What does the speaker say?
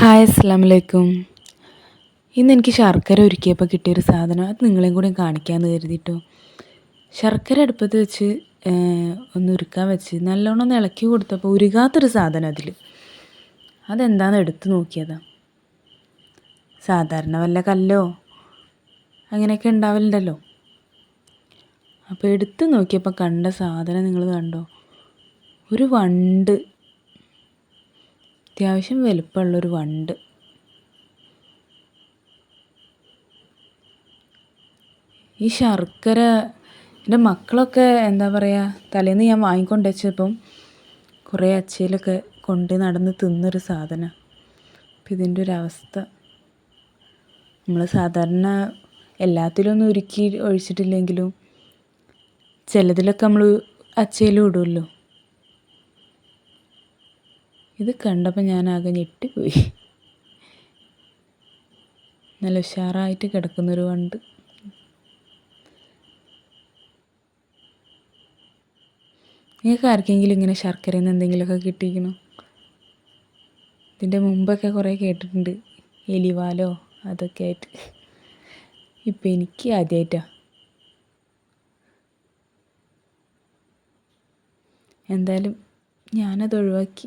Hi അസ്സാം വലൈക്കും ഇന്ന് എനിക്ക് ശർക്കര ഒരുക്കിയപ്പോൾ കിട്ടിയൊരു സാധനം. അത് നിങ്ങളെയും കൂടി കാണിക്കാമെന്ന് കരുതിയിട്ടോ ശർക്കര അടുപ്പത്ത് വെച്ച് ഒന്ന് ഉരുക്കാൻ വെച്ച് നല്ലോണം ഒന്ന് ഇളക്കി കൊടുത്തപ്പോൾ ഉരുകാത്തൊരു സാധനം അതിൽ അതെന്താണെന്ന് എടുത്ത് നോക്കിയതാ. സാധാരണ വല്ല കല്ലോ അങ്ങനെയൊക്കെ ഉണ്ടാവലുണ്ടല്ലോ. അപ്പോൾ എടുത്ത് നോക്കിയപ്പോൾ കണ്ട സാധനം നിങ്ങൾ കണ്ടോ? ഒരു വണ്ട് അത്യാവശ്യം വലുപ്പമുള്ളൊരു വണ്ട്. ഈ ശർക്കര എന്റെ മക്കളൊക്കെ എന്താ പറയുക തലേന്ന് ഞാൻ വാങ്ങിക്കൊണ്ട് വെച്ചപ്പം കുറേ അച്ചയിലൊക്കെ കൊണ്ട് നടന്ന് തിന്നൊരു സാധനം. അപ്പം ഇതിന്റെ ഒരു അവസ്ഥ. നമ്മൾ സാധാരണ എല്ലാത്തിലും ഒന്നും ഉരുക്കി ഒഴിച്ചിട്ടില്ലെങ്കിലും ചിലതിലൊക്കെ നമ്മൾ അച്ചയിലും ഇടുമല്ലോ ഇത് കണ്ടപ്പോൾ ഞാൻ ആകെ ഞെട്ടിപ്പോയി. നല്ല ഉഷാറായിട്ട് കിടക്കുന്നൊരു വണ്ട്. നിങ്ങൾക്ക് ആർക്കെങ്കിലും ഇങ്ങനെ ശർക്കരയിൽ നിന്ന് എന്തെങ്കിലുമൊക്കെ കിട്ടിയിരിക്കണോ? ഇതിന്റെ മുമ്പൊക്കെ കുറേ കേട്ടിട്ടുണ്ട്. എലിവാലോ അതൊക്കെ ആയിട്ട്. ഇപ്പം എനിക്ക് ആദ്യമായിട്ടാണ് എന്തായാലും ഞാനത് ഒഴിവാക്കി.